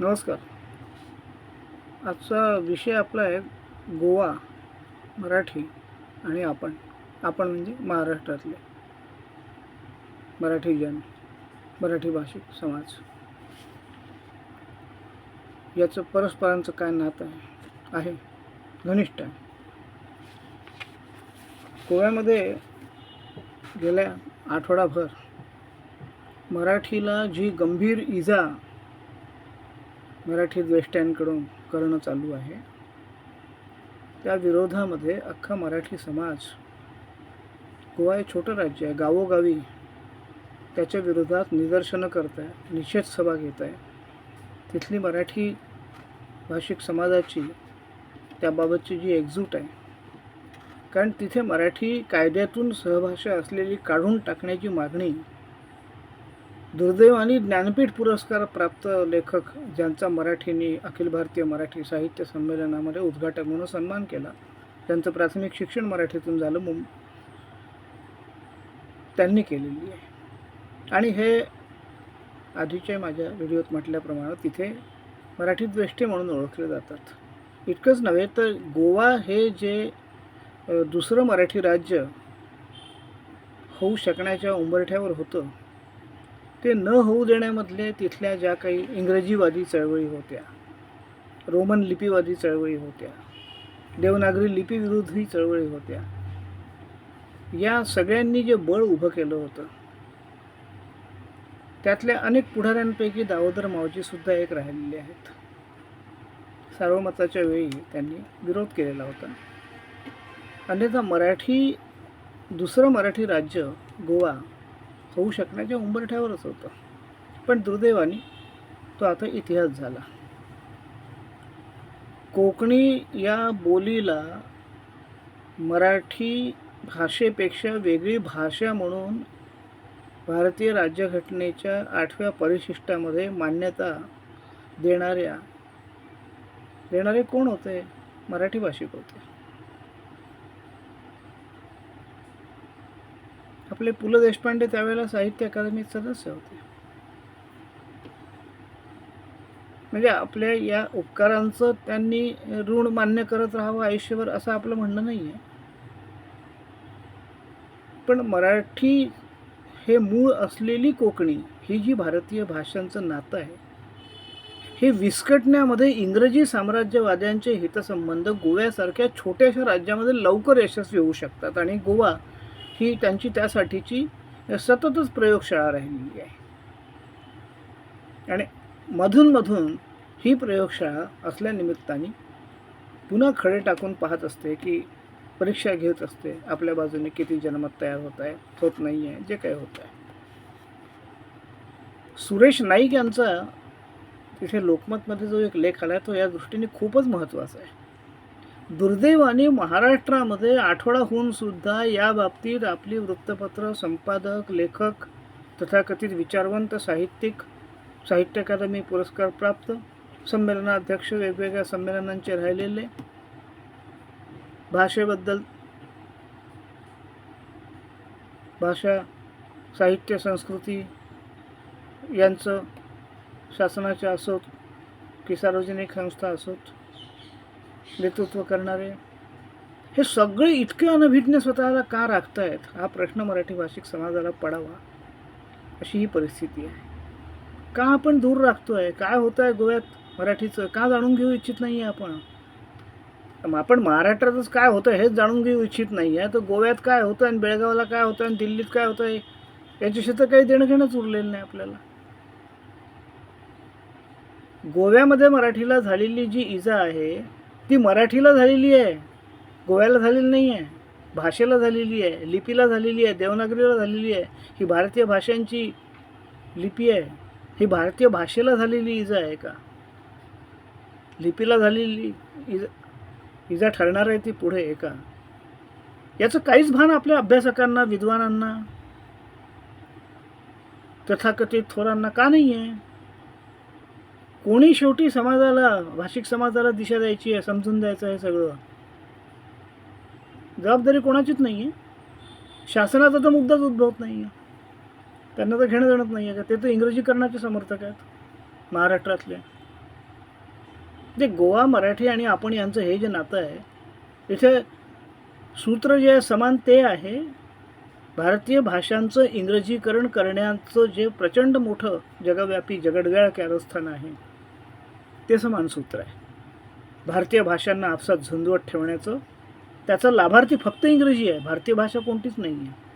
नमस्कार. आजचा विषय आपला आहे गोवा मराठी आणि आपण आपण म्हणजे महाराष्ट्रातले. मराठी जन मराठी भाषिक समाज. याचं परस्परांचं काय नातं आहे? आहे घनिष्ठ आहे. गोव्यामध्ये गेल्या आठवडाभर मराठीला जी गंभीर इजा मराठी द्वेष्ट्यांकडून करणं चालू आहे. त्या विरोधामध्ये अख्खा मराठी समाज गोवा हे छोटं राज्य आहे गावोगावी त्याच्या विरोधात निदर्शनं करत आहे निषेध सभा घेत आहे तिथली मराठी भाषिक समाजाची त्याबाबतची जी एकजूट आहे कारण तिथे मराठी कायद्यातून सहभाषा असलेली काढून टाकण्याची मागणी दुर्दैवाने ज्ञानपीठ पुरस्कार प्राप्त लेखक ज्यांचा मराठीने अखिल भारतीय मराठी साहित्य संमेलनामध्ये उद्घाटक म्हणून सन्मान केला. त्यांचं प्राथमिक शिक्षण मराठीतून झालं मुं त्यांनी केलेली आहे. आणि हे आधीच्या माझ्या व्हिडिओत म्हटल्याप्रमाणे तिथे मराठी द्वेष्टे म्हणून ओळखले जातात. इतकंच नव्हे तर गोवा हे जे दुसरं मराठी राज्य होऊ शकण्याच्या उंबरठ्यावर होतं ते न होऊ देण्यामधले तिथल्या ज्या काही इंग्रजीवादी चळवळी होत्या रोमन लिपीवादी चळवळी होत्या देवनागरी लिपीविरोधी चळवळी होत्या या सगळ्यांनी जे बळ उभं केलं होतं त्यातल्या अनेक पुढाऱ्यांपैकी दावोदर मावजीसुद्धा एक राहिलेले आहेत. सार्वमताच्या वेळी त्यांनी विरोध केलेला होता. अन्यथा मराठी दुसरं मराठी राज्य गोवा होऊ शकण्याच्या उंबरठ्यावरच होतं. पण दुर्दैवाने तो आता इतिहास झाला. कोकणी या बोलीला मराठी भाषेपेक्षा वेगळी भाषा म्हणून भारतीय राज्यघटनेच्या आठव्या परिशिष्टामध्ये मान्यता देणाऱ्या देणारे कोण होते? मराठी भाषिक होते. आपले पु ल देशपांडे त्यावेळेला साहित्य अकादमीत सदस्य होते. म्हणजे आपल्या या उपकारांचं त्यांनी ऋण मान्य करत राहावं आयुष्यभर असं आपलं म्हणणं नाही आहे पण मराठी हे मूळ असलेली कोकणी ही जी भारतीय भाषांचं नातं आहे हे विस्कटण्यामध्ये इंग्रजी साम्राज्यवाद्यांचे हितसंबंध गोव्यासारख्या छोट्याशा राज्यामध्ये लवकर यशस्वी होऊ शकतात. आणि गोवा ही त्यांची त्यासाठीची सततच प्रयोगशाळा राहिलेली आहे. आणि मधूनमधून ही प्रयोगशाळा असल्यानिमित्ताने पुन्हा खडे टाकून पाहत असते की परीक्षा घेत असते आपल्या बाजूने किती जनमत तयार होत आहे होत नाही आहे जे काही होत आहे. सुरेश नाईक यांचा तिथे लोकमतमध्ये जो एक लेख आला तो या दृष्टीने खूपच महत्त्वाचा आहे. दुर्दैवाने महाराष्ट्रामध्ये आठवडा होऊन सुद्धा या बाबतीत आपली वृत्तपत्र संपादक लेखक तथाकथित विचारवंत साहित्यिक साहित्य अकादमी पुरस्कार प्राप्त संमेलनाध्यक्ष वेगवेगळ्या संमेलनांचे राहिलेले भाषेबद्दल भाषा साहित्य संस्कृती यांचं शासनाच्या असोत की सार्वजनिक संस्था असोत नेतृत्व करणारे. हे सगळे इतके अनभिज्ञ स्वतःला का राखतायत? हा प्रश्न मराठी भाषिक समाजाला पडावा अशी ही परिस्थिती आहे. का आपण दूर राखतोय? काय होतं आहे गोव्यात मराठीचं? का जाणून घेऊ इच्छित नाही आहे आपण? मग आपण महाराष्ट्रातच काय होतं हेच जाणून घेऊ इच्छित नाही आहे तर गोव्यात काय होतं आणि बेळगावला काय होतं आणि दिल्लीत काय होतं आहे याच्याशी तर काही देणं घेणंच उरलेलं नाही आपल्याला. गोव्यामध्ये मराठीला झालेली जी इजा आहे ती मराठीला झालेली आहे. गोव्याला झालेली नाही आहे. भाषेला झालेली आहे. लिपीला झालेली आहे. देवनागरीला झालेली आहे. ही भारतीय भाषांची लिपी आहे. ही भारतीय भाषेला झालेली इजा आहे का? लिपीला झालेली इजा इजा ठरणार आहे ती पुढे आहे का? याचं काहीच भान आपल्या अभ्यासकांना विद्वानांना तथाकथित थोरांना का नाही आहे कोणी शेवटी समाजाला भाषिक समाजाला दिशा द्यायची आहे समजून द्यायचं आहे सगळं? जबाबदारी कोणाचीच नाही आहे. शासनाचा तर मुद्दाच उद्भवत नाही आहे. त्यांना तर घेणं देणंच नाही आहे. का ते तर इंग्रजीकरणाचे समर्थक आहेत महाराष्ट्रातले. जे गोवा मराठी आणि आपण यांचं हे जे नातं आहे इथे सूत्र जे आहे समान ते आहे भारतीय भाषांचं इंग्रजीकरण करण्याचं जे प्रचंड मोठं जगव्यापी जगडगाळ कारस्थान आहे ते समान सूत्र आहे. भारतीय भाषांना आपसात झुंजवत ठेवण्याचं त्याचा लाभार्थी फक्त इंग्रजी आहे भारतीय भाषा कोणतीच नाही आहे.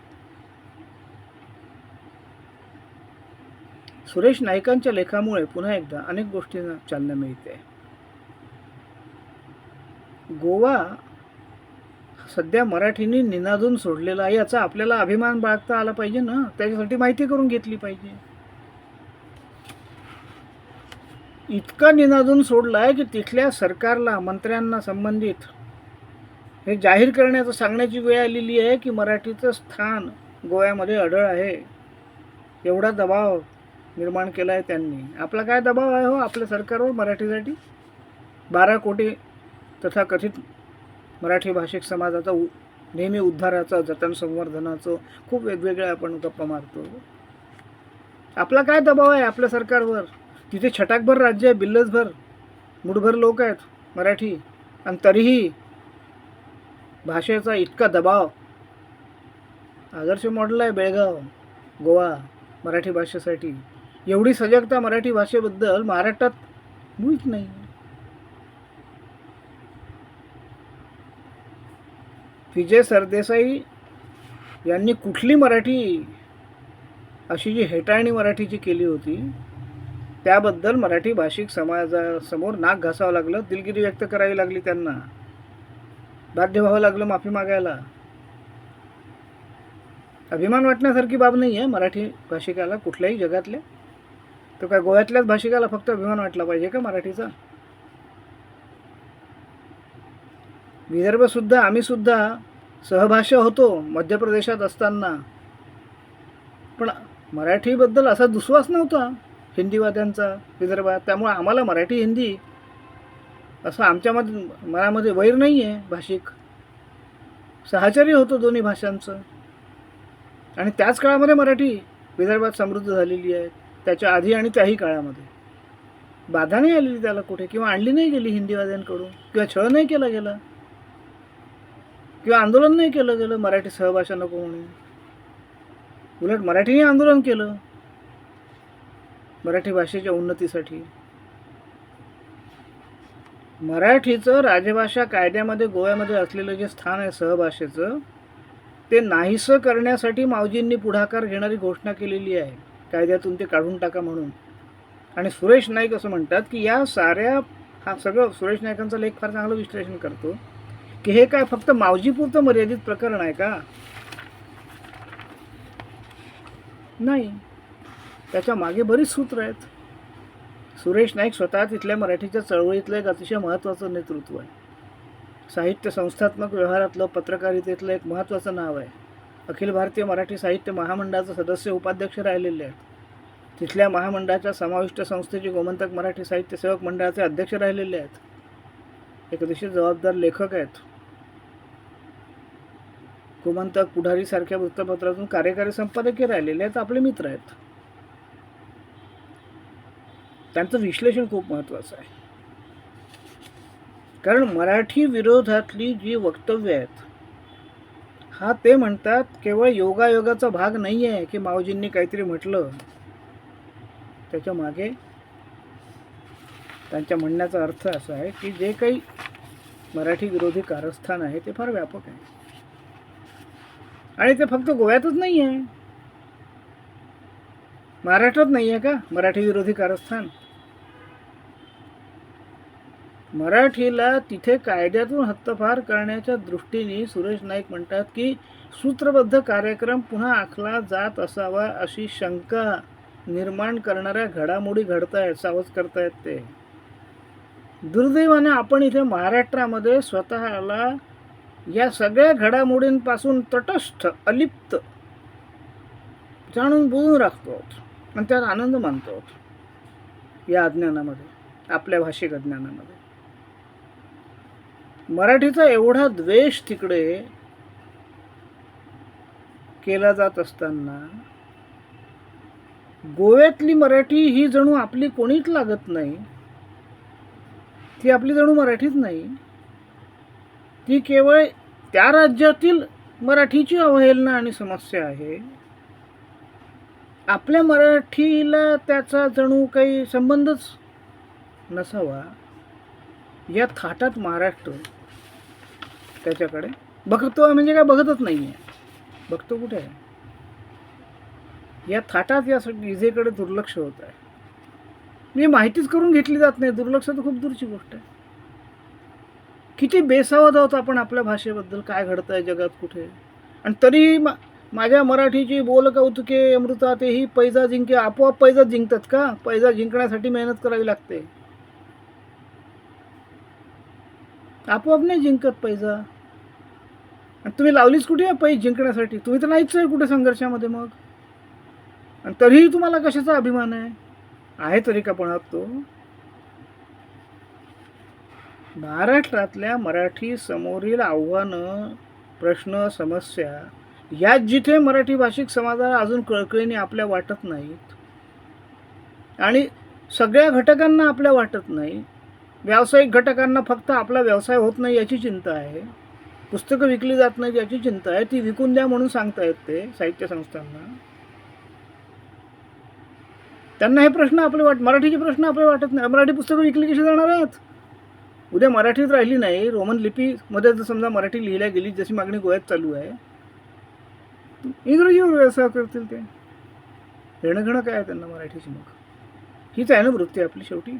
सुरेश नाईकांच्या लेखामुळे पुन्हा एकदा अनेक गोष्टींना चालना मिळते. गोवा सध्या मराठीने निनादून सोडलेला आहे याचा आपल्याला अभिमान बाळगता आला पाहिजे ना? त्याच्यासाठी माहिती करून घेतली पाहिजे. इतका निनादून सोडला आहे की तिथल्या सरकारला मंत्र्यांना संबंधित हे जाहीर करण्याचं सांगण्याची वेळ आलेली आहे की मराठीचं स्थान गोव्यामध्ये अढळ आहे. एवढा दबाव निर्माण केला आहे त्यांनी. आपला काय दबाव आहे हो आपल्या सरकारवर मराठीसाठी? बारा कोटी तथाकथित मराठी भाषिक समाजाचा उ नेहमी उद्धाराचा जतन संवर्धनाचं खूप वेगवेगळ्या आपण गप्पा मारतो. आपला काय दबाव आहे आपल्या सरकारवर? तिथे छटाकभर राज्य आहे बिल्लसभर. मुठभर लोक आहेत मराठी. आणि तरीही भाषेचा इतका दबाव. आदर्श मॉडेल आहे बेळगाव गोवा मराठी भाषेसाठी. एवढी सजगता मराठी भाषेबद्दल महाराष्ट्रात मुळीच नाही. विजय सरदेसाई यांनी कुठली मराठी अशी जी हेटाळणी मराठीची केली होती त्याबद्दल मराठी भाषिक समाजासमोर नाक घासावं लागलं दिलगिरी व्यक्त करावी लागली त्यांना. बाध्य व्हावं लागलं माफी मागायला. अभिमान वाटण्यासारखी बाब नाही आहे मराठी भाषिकाला कुठल्याही जगातल्या तर काय गोव्यातल्याच भाषिकाला फक्त अभिमान वाटला पाहिजे का मराठीचा? विदर्भसुद्धा आम्हीसुद्धा सहभाषा होतो मध्य प्रदेशात असताना. पण मराठीबद्दल असा दुस्वास नव्हता. हिंदीवाद्यांचा विदर्भात त्यामुळे आम्हाला मराठी हिंदी असं आमच्यामध्ये मनामध्ये वैर नाही आहे भाषिक. सहचार्य होतो दोन्ही भाषांचं. आणि त्याच काळामध्ये मराठी विदर्भात समृद्ध झालेली आहे. त्याच्या आधी आणि त्याही काळामध्ये. बाधा नाही आलेली त्याला कुठे किंवा आणली नाही गेली हिंदीवाद्यांकडून किंवा छळ नाही केला गेला. किंवा आंदोलन नाही केलं गेलं मराठी सहभाषा नको म्हणून. उलट मराठीने आंदोलन केलं. मराठी भाषेच्या उन्नतीसाठी. मराठीचं राजभाषा कायद्यामध्ये गोव्यामध्ये असलेलं जे स्थान आहे सहभाषेचं ते नाहीसं करण्यासाठी मावजींनी पुढाकार घेणारी घोषणा केलेली आहे. कायद्यातून ते काढून टाका म्हणून. आणि सुरेश नाईक असं म्हणतात की या साऱ्या हा सगळं सुरेश नाईकांचा लेख फार चांगलं विश्लेषण करतो की हे काय फक्त मावजीपुरतं मर्यादित प्रकरण आहे का? नाही. त्याच्यामागे बरीच सूत्र आहेत. सुरेश नाईक स्वतः तिथल्या मराठीच्या चळवळीतलं एक अतिशय महत्त्वाचं नेतृत्व आहे. साहित्य संस्थात्मक व्यवहारातलं पत्रकारितेतलं एक महत्त्वाचं नाव आहे. अखिल भारतीय मराठी साहित्य महामंडळाचं सदस्य उपाध्यक्ष राहिलेले आहेत. तिथल्या महामंडळाच्या समाविष्ट संस्थेचे गोमंतक मराठी साहित्य सेवक मंडळाचे अध्यक्ष राहिलेले आहेत. एक अतिशय जबाबदार लेखक आहेत. गोमंतक पुढारीसारख्या वृत्तपत्रातून कार्यकारी संपादकही राहिलेले आहेत. आपले मित्र आहेत. त्यांचं विश्लेषण खूप महत्त्वाचं आहे. कारण मराठी विरोधातली जी वक्तव्य आहेत हा ते म्हणतात केवळ योगायोगाचा भाग नाही आहे की मावजींनी काहीतरी म्हटलं त्याच्यामागे त्यांच्या म्हणण्याचा अर्थ असा आहे की जे काही मराठी विरोधी कारस्थान आहे ते फार व्यापक आहे. आणि ते फक्त गोव्यातच नाही आहे महाराष्ट्रात नाही आहे का मराठी विरोधी कारस्थान? मराठीला तिथे कायद्यातून हद्दपार करण्याच्या दृष्टीने सुरेश नाईक म्हणतात की सूत्रबद्ध कार्यक्रम पुन्हा आखला जात असावा अशी शंका निर्माण करणाऱ्या घडामोडी घडतायत सावध करतायत ते. दुर्दैवाने आपण इथे महाराष्ट्रामध्ये स्वतःला या सगळ्या घडामोडींपासून तटस्थ अलिप्त जाणून बोलून राखतो आणि त्यात आनंद मानतो या अज्ञानामध्ये आपल्या भाषिक अज्ञानामध्ये. मराठीचा एवढा द्वेष तिकडे केला जात असताना गोव्यातली मराठी ही जणू आपली कोणीच लागत नाही. ती आपली जणू मराठीच नाही. ती केवळ त्या राज्यातील मराठीची अवहेलना आणि समस्या आहे. आपल्या मराठीला त्याचा जणू काही संबंधच नसावा. या थाटात महाराष्ट्र. त्याच्याकडे. बघतो म्हणजे काय बघतच नाही आहे बघतो कुठे आहे? या थाटात या विजेकडे दुर्लक्ष होत आहे. म्हणजे माहितीच करून घेतली जात नाही. दुर्लक्ष तर खूप दूरची गोष्ट आहे. किती बेसावध आहोत आपण आपल्या भाषेबद्दल. काय घडतं आहे जगात कुठे? आणि तरीही मा माझ्या मराठीची बोल कौतुके अमृता तेही पैजा जिंके आपोआप पैजा जिंकतात का? पैजा जिंकण्यासाठी मेहनत करावी लागते. आपोआप नाही जिंकत पैजा आणि तुम्ही लावलीच कुठे आहे पैज जिंकण्यासाठी? तुम्ही तर नाहीच आहे कुठे संघर्षामध्ये मग. आणि तरीही तुम्हाला कशाचा अभिमान आहे? आहे तरी का पण तो. महाराष्ट्रातल्या मराठी समोरील आव्हानं प्रश्न समस्या यात जिथे मराठी भाषिक समाजाला अजून कळकळीने आपल्या वाटत नाहीत आणि सगळ्या घटकांना आपल्या वाटत नाही व्यावसायिक घटकांना फक्त आपला व्यवसाय होत नाही याची चिंता आहे. पुस्तकं विकली जात नाहीत याची चिंता आहे. ती विकून द्या म्हणून सांगतायत ते साहित्य संस्थांना. त्यांना हे प्रश्न आपले वाट मराठीचे प्रश्न आपले वाटत नाही. मराठी पुस्तकं विकली कशी जाणार आहेत? उद्या मराठीत राहिली नाही. रोमन लिपीमध्ये जर समजा मराठी लिहिल्या गेली जशी मागणी गोव्यात चालू आहे. इंग्रजीवर व्यवसाय करतील ते. घेणं घेणं काय आहे त्यांना मराठीची मग? हीच आहे ना वृत्ती आपली शेवटी.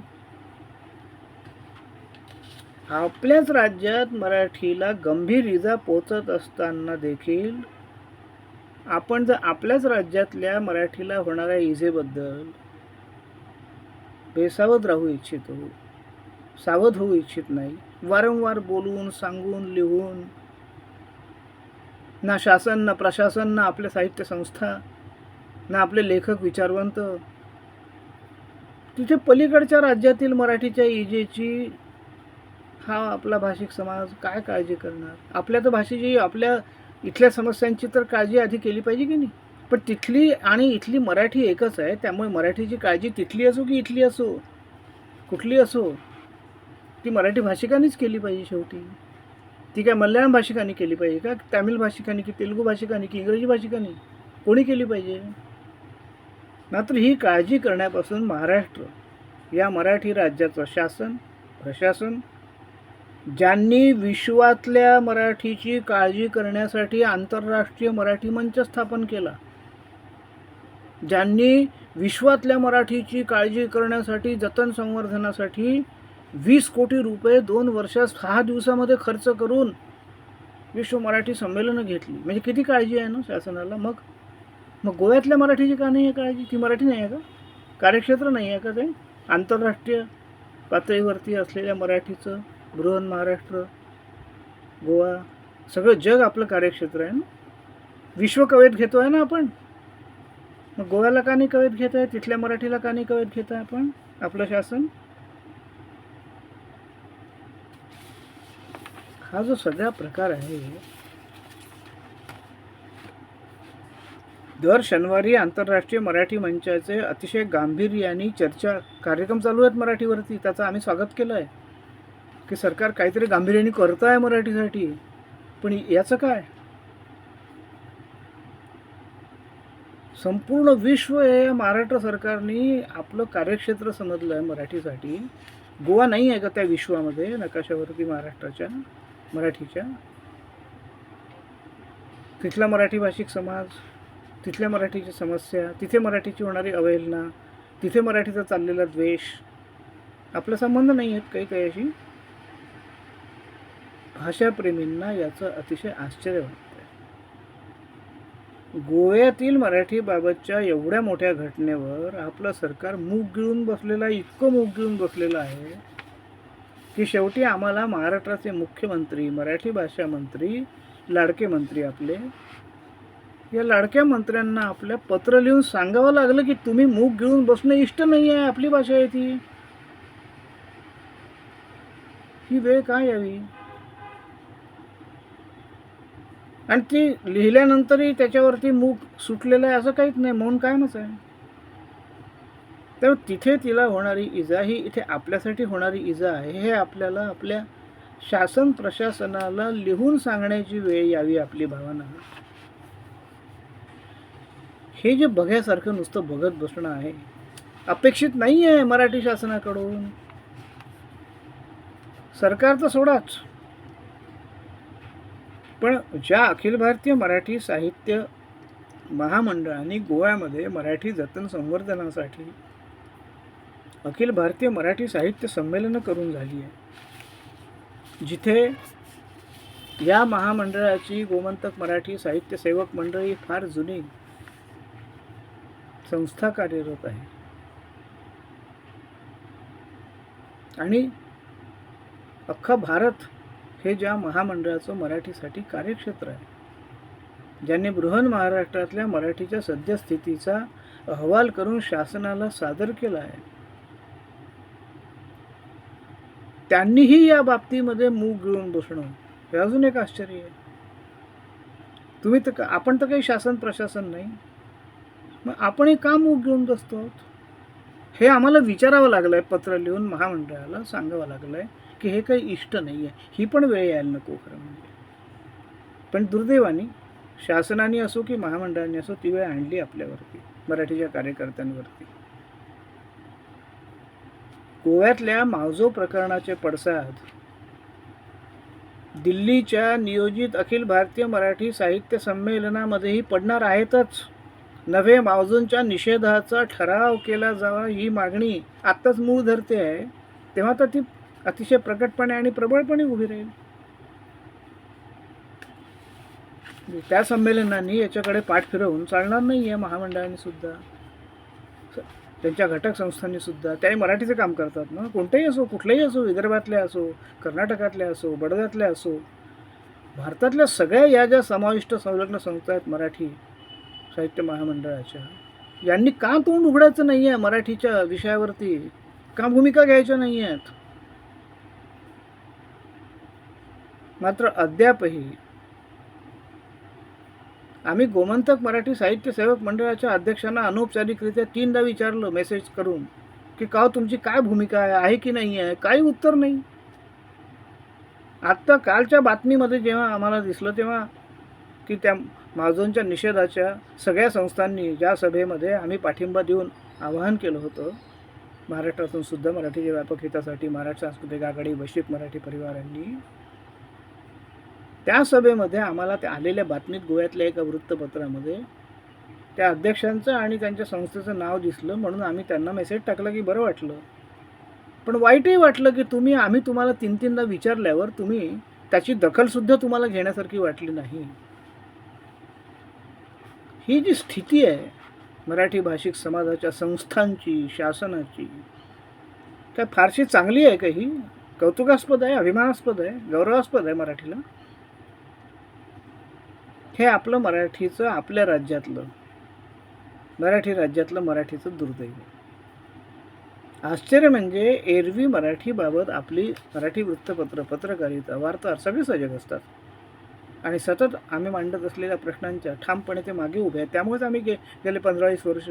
आपल्याच राज्यात मराठीला गंभीर इजा पोचत असताना देखील आपण जर आपल्याच राज्यातल्या मराठीला होणाऱ्या इजेबद्दल बेसावध राहू इच्छितो हो, सावध होऊ इच्छित नाही वारंवार बोलून सांगून लिहून ना शासन ना प्रशासन ना आपल्या साहित्य संस्था ना आपले लेखक विचारवंत तिथे पलीकडच्या राज्यातील मराठीच्या इजेची हा आपला भाषिक समाज काय काळजी करणार? आपल्या तर भाषेची आपल्या इथल्या समस्यांची तर काळजी आधी केली पाहिजे की नाही? पण तिथली आणि इथली मराठी एकच आहे त्यामुळे मराठीची काळजी तिथली असो की इथली असो? कुठली असो? ती मराठी भाषिकांनीच केली पाहिजे शेवटी. ती काय मल्याळम भाषिकांनी केली पाहिजे का? तामिळ भाषिकांनी की तेलुगू भाषिकांनी की इंग्रजी भाषिकांनी? कोणी केली पाहिजे? मात्र ही काळजी करण्यापासून महाराष्ट्र या मराठी राज्याचं शासन प्रशासन ज्यांनी विश्वातल्या मराठीची काळजी करण्यासाठी आंतरराष्ट्रीय मराठी मंच स्थापन केला. ज्यांनी विश्वातल्या मराठीची काळजी करण्यासाठी जतन संवर्धनासाठी वीस कोटी रुपये दोन वर्षात सहा दिवसामध्ये खर्च करून विश्व मराठी संमेलनं घेतली. म्हणजे किती काळजी आहे ना शासनाला? मग मग गोव्यातल्या मराठीची का नाही आहे काळजी? ती मराठी नाही आहे का? कार्यक्षेत्र नाही आहे का ते? आंतरराष्ट्रीय पातळीवरती असलेल्या मराठीचं बृहन महाराष्ट्र गोवा सगळं जग आपलं कार्यक्षेत्र आहे ना? विश्व कवेत घेतो आहे ना आपण? मग गोव्याला का नाही कवेत घेत आहे? तिथल्या मराठीला का नाही कवेत घेत आहे आपण? आपलं शासन? हा जो सगळा प्रकार आहे दर शनिवारी आंतरराष्ट्रीय मराठी मंचाचे अतिशय गांभीर्याने चर्चा कार्यक्रम चालू आहेत मराठीवरती. त्याचं आम्ही स्वागत केलं आहे की सरकार काहीतरी गांभीर्याने करत आहे मराठीसाठी. पण याचं काय? संपूर्ण विश्व हे महाराष्ट्र सरकारने आपलं कार्यक्षेत्र समजलं आहे मराठीसाठी. गोवा नाही आहे का त्या विश्वामध्ये नकाशावरती महाराष्ट्राच्या मराठीच्या? तिथला मराठी भाषिक समाज तिथल्या मराठीची समस्या तिथे मराठीची होणारी अवहेलना तिथे मराठीचा चाललेला द्वेष आपला संबंध नाही आहेत काही काही अशी भाषाप्रेमींना याचं अतिशय आश्चर्य वाटतं गोव्यातील मराठीबाबतच्या एवढ्या मोठ्या घटनेवर आपलं सरकार मूग गिळून बसलेलं आहे इतकं मूग गिळून बसलेलं आहे की शेवटी आम्हाला महाराष्ट्राचे मुख्यमंत्री मराठी भाषा मंत्री लाडके मंत्री आपले या लाडक्या मंत्र्यांना आपल्या पत्र लिहून सांगावं लागलं की तुम्ही मूग गिळून बसणं इष्ट नाही आहे आपली भाषा आहे ती. ही वेळ काय यावी? आणि ती लिहिल्यानंतरही त्याच्यावरती मूग सुटलेलं आहे असं काहीच नाही. मौन कायमच आहे. तर तिथे तिला होणारी इजा ही इथे आपल्यासाठी होणारी इजा आहे. हे आपल्याला आपल्या शासन प्रशासनाला लिहून सांगण्याची वेळ यावी आपली भावना. हे जे बघ्यासारखं नुसतं बघत बसणं आहे अपेक्षित नाही आहे मराठी शासनाकडून. सरकार तर सोडाच. पण ज्या अखिल भारतीय मराठी साहित्य महामंडळाने गोव्यामध्ये मराठी जतन संवर्धनासाठी अखिल भारतीय मराठी साहित्य संमेलनं करून झाली आहे जिथे या महामंडळाची गोमंतक मराठी साहित्य सेवक मंडळी फार जुनी संस्था कार्यरत आहे. आणि अख्खा भारत हे ज्या महामंडळाचं मराठीसाठी कार्यक्षेत्र आहे ज्यांनी बृहन महाराष्ट्रातल्या मराठीच्या सद्यस्थितीचा अहवाल करून शासनाला सादर केला आहे त्यांनीही या बाबतीमध्ये मूग गिळून बसणं हे अजून एक आश्चर्य आहे तुम्ही तर का- आपण तर काही शासन प्रशासन नाही मग आपणही का मूग घेऊन बसतो आहोत? हे आम्हाला विचारावं लागलं आहे पत्र लिहून महामंडळाला सांगावं लागलं आहे की हे काही इष्ट नाही आहे ही पण वेळ यायला नको खरं म्हणजे. पण दुर्दैवाने शासनाने असो की महामंडळाने असो ती वेळ आणली आपल्यावरती मराठीच्या कार्यकर्त्यांवरती. गोव्यातल्या मावजो प्रकरणाचे पडसाद दिल्लीच्या नियोजित अखिल भारतीय मराठी साहित्य संमेलनामध्येही पडणार आहेतच. नव्हे मावजोंच्या निषेधाचा ठराव केला जावा ही मागणी आत्ताच मूळ धरते आहे. तेव्हा तर ती अतिशय प्रकटपणे आणि प्रबळपणे उभी राहील. त्या संमेलनांनी याच्याकडे पाठ फिरवून चालणार नाही आहे महामंडळाने सुद्धा. त्यांच्या घटक संस्थांनी सुद्धा. त्याही मराठीचं काम करतात ना. कोणतेही असो कुठलेही असो विदर्भातले असो कर्नाटकातले असो बडोद्यातले असो भारतातल्या सगळ्या या ज्या समाविष्ट संलग्न संस्था आहेत मराठी साहित्य महामंडळाच्या यांनी का तोंड उघडायचं नाही आहे मराठीच्या विषयावरती? का भूमिका घ्यायच्या नाही आहेत मात्र अद्यापही आम्ही गोमंतक मराठी साहित्य सेवक मंडळाच्या अध्यक्षांना अनौपचारिकरित्या तीनदा विचारलं मेसेज करून की का तुमची काय भूमिका आहे? आहे की नाही आहे? काही उत्तर नाही. आत्ता कालच्या बातमीमध्ये जेव्हा आम्हाला दिसलं तेव्हा की त्या महाजनच्या निषेधाच्या सगळ्या संस्थांनी ज्या सभेमध्ये आम्ही पाठिंबा देऊन आवाहन केलं होतं महाराष्ट्रातून सुद्धा मराठीच्या व्यापक हितासाठी महाराष्ट्र सांस्कृतिक आघाडी वैश्विक मराठी परिवारांनी त्या सभेमध्ये आम्हाला त्या आलेल्या बातमीत गोव्यातल्या एका वृत्तपत्रामध्ये त्या अध्यक्षांचं आणि त्यांच्या संस्थेचं नाव दिसलं म्हणून आम्ही त्यांना मेसेज टाकला की बरं वाटलं. पण वाईटही वाटलं की तुम्ही आम्ही तुम्हाला तीन तीनदा विचारल्यावर तुम्ही त्याची दखलसुद्धा तुम्हाला घेण्यासारखी वाटली नाही. ही जी स्थिती आहे मराठी भाषिक समाजाच्या संस्थांची शासनाची काय फारशी चांगली आहे का ही? कौतुकास्पद आहे अभिमानास्पद आहे गौरवास्पद आहे मराठीला? हे आपलं मराठीचं आपल्या राज्यातलं मराठी राज्यातलं मराठीचं दुर्दैव. आश्चर्य म्हणजे एरवी मराठीबाबत आपली मराठी वृत्तपत्र पत्रकारिता वार्ताहर सगळे सजग असतात. आणि सतत आम्ही मांडत असलेल्या प्रश्नांच्या ठामपणे ते मागे उभे आहेत. त्यामुळेच आम्ही गे गेले पंधरावीस वर्ष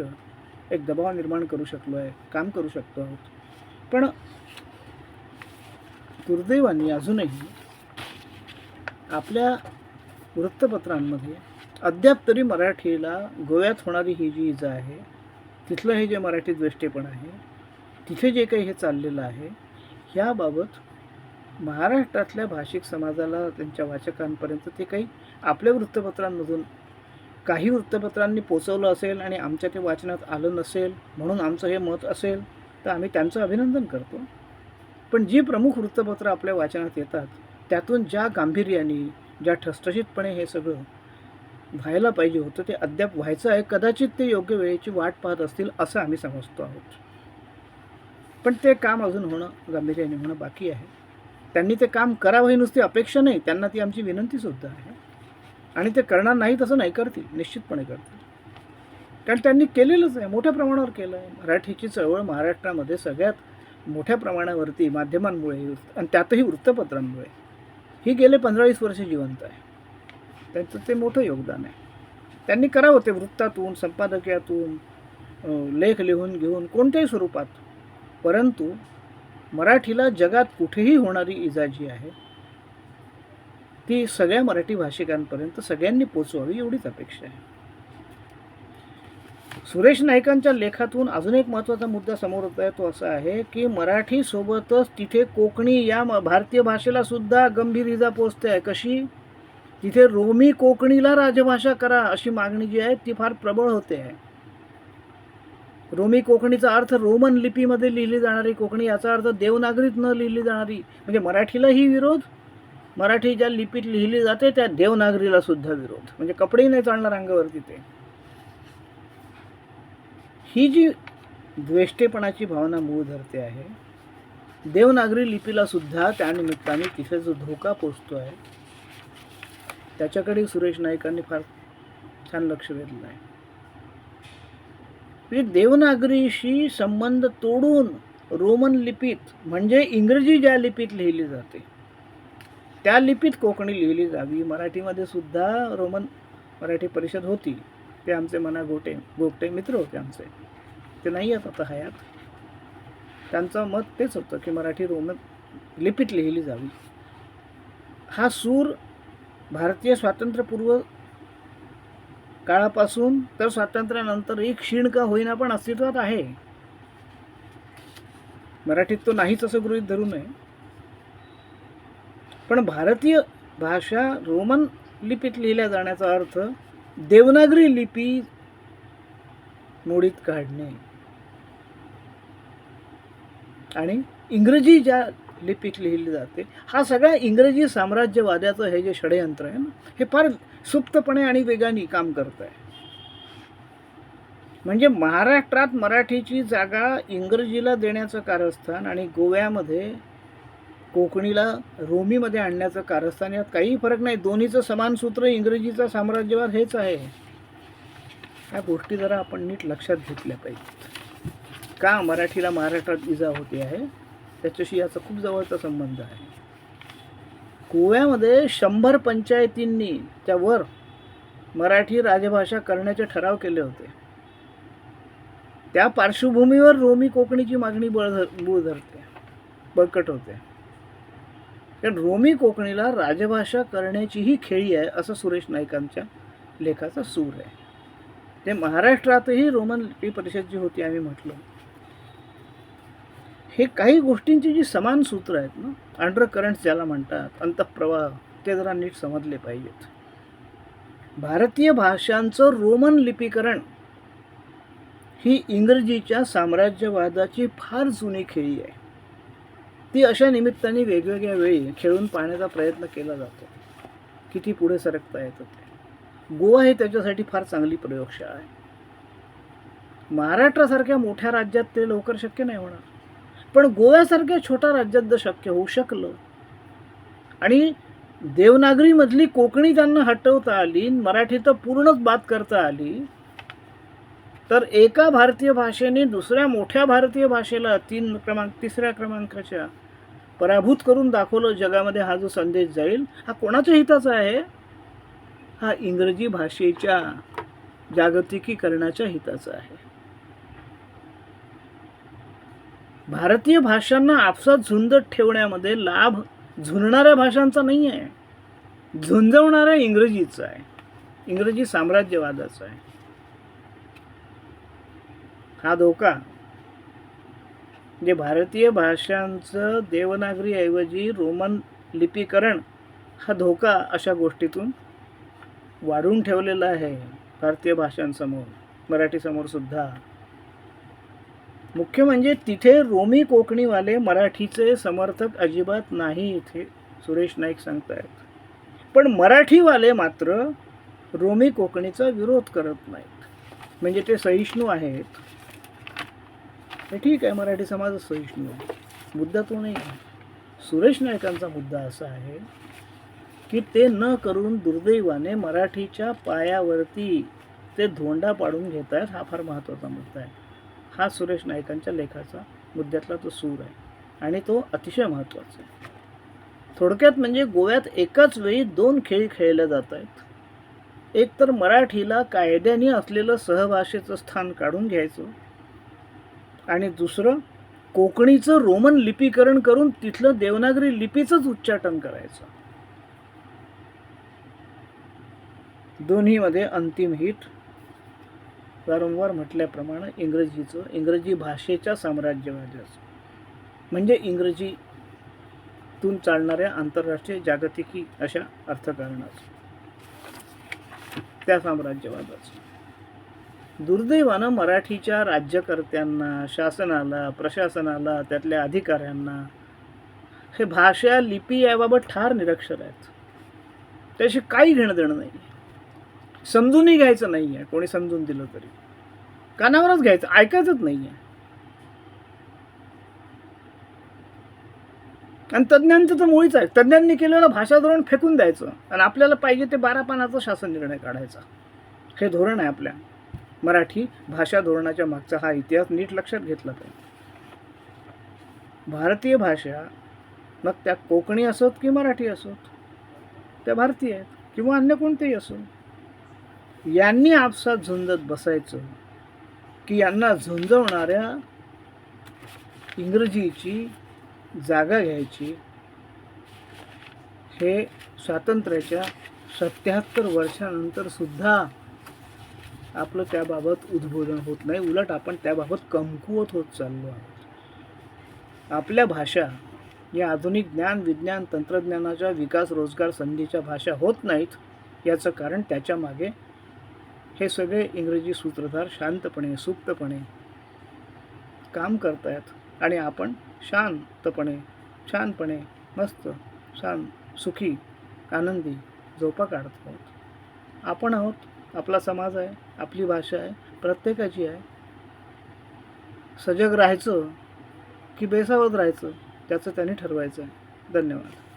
एक दबाव निर्माण करू शकलो आहे काम करू शकतो आहोत. पण दुर्दैवाने अजूनही आपल्या वृत्तपत्रांमध्ये अद्याप तरी मराठीला गोव्यात होणारी ही जी इजा आहे तिथलं हे जे मराठी द्वेष्टेपण आहे तिथे जे काही हे चाललेलं आहे ह्याबाबत महाराष्ट्रातल्या भाषिक समाजाला त्यांच्या वाचकांपर्यंत ते काही आपल्या वृत्तपत्रांमधून काही वृत्तपत्रांनी पोचवलं असेल आणि आमच्या ते वाचनात आलं नसेल म्हणून आमचं हे मत असेल तर आम्ही त्यांचं अभिनंदन करतो. पण जी प्रमुख वृत्तपत्रं आपल्या वाचनात येतात त्यातून ज्या गांभीर्याने ज्या ठसठशीतपणे हे सगळं व्हायला पाहिजे होतं ते अद्याप व्हायचं आहे. कदाचित ते योग्य वेळेची वाट पाहत असतील असं आम्ही समजतो आहोत. पण ते काम अजून होणं गांभीर्याने होणं बाकी आहे. त्यांनी ते काम करावं ही नुसती अपेक्षा नाही. त्यांना ती आमची विनंतीसुद्धा आहे. आणि ते करणार नाही तसं नाही करतील निश्चितपणे करतील. कारण त्यांनी केलेलंच आहे मोठ्या प्रमाणावर केलं आहे मराठीची चळवळ महाराष्ट्रामध्ये सगळ्यात मोठ्या प्रमाणावरती माध्यमांमुळे आणि त्यातही वृत्तपत्रांमुळे. ही गेले पंधरा वीस वर्ष जिवंत आहे. त्यांचं ते मोठं योगदान आहे. त्यांनी करावं ते वृत्तातून संपादकीयातून लेख लिहून घेऊन कोणत्याही स्वरूपात. परंतु मराठीला जगात कुठेही होणारी इजा जी आहे ती सगळ्या मराठी भाषिकांपर्यंत सगळ्यांनी पोचवावी एवढीच अपेक्षा आहे. सुरेश नाईकांच्या लेखातून अजून एक महत्त्वाचा मुद्दा समोर होत आहे तो असा आहे की मराठीसोबतच तिथे कोकणी या भारतीय भाषेला सुद्धा गंभीर इजा पोचते आहे. कशी? तिथे रोमी कोकणीला राजभाषा करा अशी मागणी जी आहे ती फार प्रबळ होते आहे. रोमी कोकणीचा अर्थ रोमन लिपीमध्ये लिहिली जाणारी कोकणी याचा अर्थ देवनागरीत न लिहिली जाणारी म्हणजे मराठीलाही विरोध मराठी ज्या लिपीत लिहिली जाते त्या देवनागरीला सुद्धा विरोध म्हणजे कपडेही नाही चालणार अंगावर तिथे ही जी द्वेष्टेपणाची भावना मूळ धरते आहे देवनागरी लिपीला सुद्धा त्यानिमित्ताने तिथे जो धोका पोचतो आहे. त्याच्याकडे सुरेश नाईकांनी फार छान लक्ष वेधलं आहे. म्हणजे देवनागरीशी संबंध तोडून रोमन लिपीत म्हणजे इंग्रजी ज्या लिपीत लिहिली जाते त्या लिपीत कोकणी लिहिली जावी. मराठीमध्ये सुद्धा रोमन मराठी परिषद होती. ते आमचे मना गोटे गोपटे मित्र होते आमचे ते नाही आहेत आता हयात. त्यांचं मत तेच होतं की मराठी रोमन लिपीत लिहिली जावी. हा सूर भारतीय स्वातंत्र्यपूर्व काळापासून तर स्वातंत्र्यानंतर एक क्षीण का होईना पण अस्तित्वात आहे. मराठीत तो नाहीच असं गृहीत धरू नये. पण भारतीय भाषा रोमन लिपीत लिहिल्या जाण्याचा अर्थ देवनागरी लिपी मोडीत काढणे. आणि इंग्रजी ज्या लिपीत लिहिली जाते हा सगळा इंग्रजी साम्राज्यवाद्याचं हे जे षडयंत्र आहे ना हे फार सुप्तपणे आणि वेगाने काम करत आहे म्हणजे महाराष्ट्रात मराठीची जागा इंग्रजीला देण्याचं कारस्थान आणि गोव्यामध्ये कोकणीला रोमीमध्ये आणण्याचं कारस्थान यात काही फरक नाही. दोन्हीचं समान सूत्र इंग्रजीचा साम्राज्यवाद हेच आहे. ह्या गोष्टी जरा आपण नीट लक्षात घेतल्या पाहिजेत. का मराठीला महाराष्ट्रात इजा होते आहे? त्याच्याशी याचा खूप जवळचा संबंध आहे. गोव्यामध्ये शंभर पंचायतींनी त्यावर मराठी राजभाषा करण्याचे ठराव केले होते. त्या पार्श्वभूमीवर रोमी कोकणीची मागणी बळ धर बूळ धरते बळकट होते. कारण रोमी कोकणीला राजभाषा करण्याचीही खेळी आहे असं सुरेश नाईकांच्या लेखाचा सूर आहे. ते महाराष्ट्रातही रोमन लिपी परिषद जी होती आम्ही म्हटलं. हे काही गोष्टींची जी समान सूत्र आहेत ना अंडर करंट्स ज्याला म्हणतात अंतःप्रवाह ते जरा नीट समजले पाहिजेत. भारतीय भाषांचं रोमन लिपीकरण ही इंग्रजीच्या साम्राज्यवादाची फार जुनी खेळी आहे. ती अशा निमित्ताने वेगवेगळ्या वेळी खेळून पाहण्याचा प्रयत्न केला जातो. किती पुढे सरकता येतं ते. गोवा हे त्याच्यासाठी फार चांगली प्रयोगशाळा आहे. महाराष्ट्रासारख्या मोठ्या राज्यात ते लवकर शक्य नाही होणार. पण गोव्यासारख्या छोट्या राज्यात जर शक्य होऊ शकलं आणि देवनागरीमधली कोकणी त्यांना हटवता आली मराठी तर पूर्णच बात करता आली तर एका भारतीय भाषेने दुसऱ्या मोठ्या भारतीय भाषेला तीन क्रमांक तिसऱ्या क्रमांकाच्या पराभूत करून दाखवलं जगामध्ये हा जो संदेश जाईल हा कोणाच्या हिताचा आहे? हा इंग्रजी भाषेच्या जागतिकीकरणाच्या हिताचा आहे. भारतीय भाषांना आपसात झुंजत ठेवण्यामध्ये लाभ झुंजणाऱ्या भाषांचा नाही आहे झुंजवणाऱ्या इंग्रजीचा आहे. इंग्रजी साम्राज्यवादाचा आहे. हा धोका. म्हणजे भारतीय भाषांचं देवनागरीऐवजी रोमन लिपीकरण हा धोका अशा गोष्टीतून वाढून ठेवलेला आहे भारतीय भाषांसमोर मराठीसमोर सुद्धा. मुख्य म्हणजे तिथे रोमी कोकणीवाले मराठीचे समर्थक अजिबात नाही इथे सुरेश नाईक सांगतायत. पण मराठीवाले मात्र रोमी कोकणीचा विरोध करत नाहीत. म्हणजे ते सहिष्णू आहेत. ठीक आहे मराठी समाज सहिष्णू मुद्दा तो नाही आहे. सुरेश नायकांचा मुद्दा असा आहे की ते न करून दुर्दैवाने मराठीच्या पायावरती ते धोंडा पाडून घेत आहेत हा फार महत्त्वाचा मुद्दा आहे. हा सुरेश नायकांच्या लेखाचा मुद्द्यातला तो सूर आहे. आणि तो अतिशय महत्त्वाचा आहे. थोडक्यात म्हणजे गोव्यात एकाच वेळी दोन खेळ खेळले जात आहेत. एक तर मराठीला कायद्याने असलेलं सहभाषेचं स्थान काढून घ्यायचं आणि दुसरं कोकणीचं रोमन लिपीकरण करून तिथलं देवनागरी लिपीचंच उच्चाटन करायचं. दोन्हीमध्ये अंतिम हिट वारंवार म्हटल्याप्रमाणे इंग्रजीचं इंग्रजी भाषेच्या साम्राज्यवादाचं. म्हणजे इंग्रजीतून चालणाऱ्या आंतरराष्ट्रीय जागतिकी अशा अर्थकारणाचं. त्या साम्राज्यवादाचं. दुर्दैवानं मराठीच्या राज्यकर्त्यांना शासनाला प्रशासनाला त्यातल्या अधिकाऱ्यांना हे भाषा लिपी याबाबत ठार निरक्षर आहेत. त्याशी काही घेणं देणं नाही. समजूनही घ्यायचं नाही आहे कोणी समजून दिलं तरी. कानावरच घ्यायचं ऐकायचंच नाही आहे. आणि तज्ज्ञांचं तर मुळीच आहे. तज्ज्ञांनी केलेलं भाषा धोरण फेकून द्यायचं. आणि आपल्याला पाहिजे ते बारा पानाचा शासन निर्णय काढायचा. हे धोरण आहे आपल्या. मराठी भाषा धोरणाच्या मागचा हा इतिहास नीट लक्षात घेतला पाहिजे. भारतीय भाषा मग त्या कोकणी असोत की मराठी असोत? त्या भारतीय आहेत किंवा अन्य कोणतेही असो यांनी आपसात झुंजत बसायचं की यांना झुंजवणाऱ्या इंग्रजीची जागा घ्यायची हे स्वातंत्र्याच्या सत्याहत्तर वर्षानंतर सुद्धा आपलं त्याबाबत उद्बोधन होत नाही. उलट आपण त्याबाबत कमकुवत होत चाललो आहोत. आपल्या भाषा या आधुनिक ज्ञान विज्ञान तंत्रज्ञानाच्या विकास रोजगार संधीच्या भाषा होत नाहीत याचं कारण त्याच्यामागे हे सगळे इंग्रजी सूत्रधार शांतपणे सुप्तपणे काम करतायत. आणि आपण शांतपणे छानपणे मस्त छान सुखी आनंदी झोपा काढत आहोत. आपण आहोत आपला समाज आहे आपली भाषा आहे प्रत्येकाची आहे. सजग राहायचं की बेसावध राहायचं त्याचं त्यांनी ठरवायचं आहे. धन्यवाद.